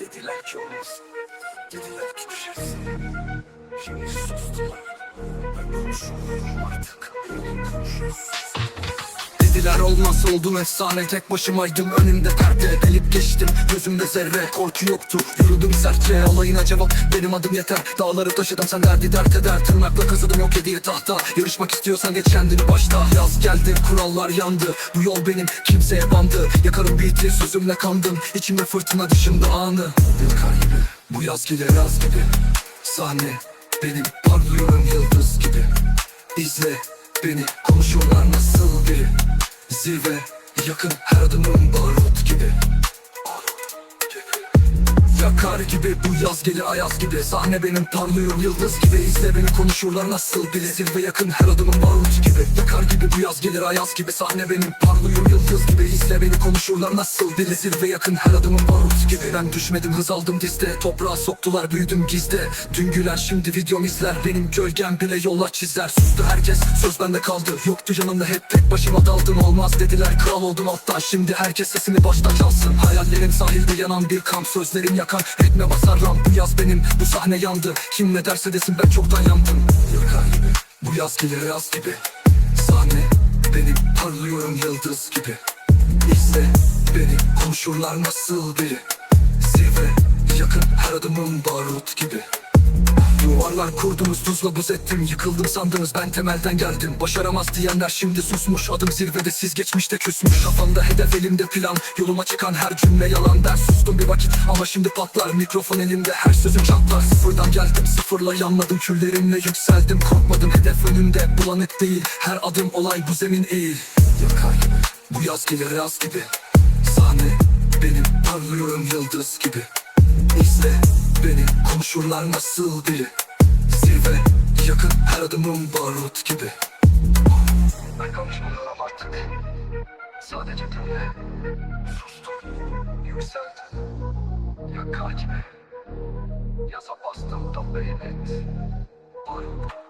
Dediler ki olmaz. Dediler ki düşersin. Şimdi sustular. Ben konuşuyorum artık. Konuşuyorsun. Dediler olmaz oldum efsane. Tek başımaydım önümde perde. Delip geçtim gözümde zerre. Korku yoktu Yürüdüm sertçe. Alayına cevap benim adım yeter. Dağları taşıdım sen derdi dert eder. Tırnakla kazıdım yok hediye tahta. Yarışmak istiyorsan geç kendini başta. Yaz geldi kurallar yandı. Bu yol benim kimseye bandı. Yakarım beat'i sözümle kandım. İçimde fırtına dışında anı. Bir kar gibi bu yaz gelir yaz gibi. Sahne benim parlıyorum yıldız gibi. İzle beni konuşuyorlar nasıl biri Zirve yakın her adımım barut gibi Yakar gibi bu yaz gelir ayaz gibi. Sahne benim parlıyorum yıldız gibi. İzle beni konuşurlar nasıl biri Zirve yakın her adımım barut gibi. Yakar gibi bu yaz gelir ayaz gibi. Sahne benim parlıyorum yıldız gibi. İzle beni konuşurlar nasıl biri Zirve yakın her adımım barut gibi. Ben düşmedim hız aldım dizde. Toprağa soktular büyüdüm gizde. Dün gülen şimdi videom izler. Benim gölgem bile yola çizer. Sustu herkes söz bende kaldı. Yoktu yanımda hep tek başıma daldım. Olmaz dediler kral oldum alttan Şimdi herkes sesini başta çalsın. Hayallerim sahilde yanan bir kamp. Sözlerim yakan ritme basar ram Bu yaz benim bu sahne yandı. Kim ne derse desin ben çoktan yandım. Yakar gibi bu yaz gelir yaz gibi. Sahne benim parlıyorum yıldız gibi. İzle beni konuşurlar nasıl biri. Zirve yakın her adımım barut gibi Duvarlar kurdunuz tuzla buz ettim. Yıkıldım sandınız ben temelden geldim. Başaramaz diyenler şimdi susmuş. Adım zirvede siz geçmişte küsmüş. Kafamda hedef elimde plan. Yoluma çıkan her cümle yalan. Der Sustum bir vakit ama şimdi patlar. Mikrofon elimde her sözüm çatlar. Sıfırdan geldim sıfırla yanladım Küllerimle yükseldim korkmadım. Hedef önümde bulanık değil. Her adım olay bu zemin eğil. Yakar bu yaz gelir yaz gibi. Sahne benim parlıyorum yıldız gibi. İzle beni konuşurlar nasıl biri Zirve yakın her adımım barut gibi. Ben konuşmuyorum artık Sadece dinle Sustum. Yükseldim. Yakar gibi Yaza bastım da beğenet Barut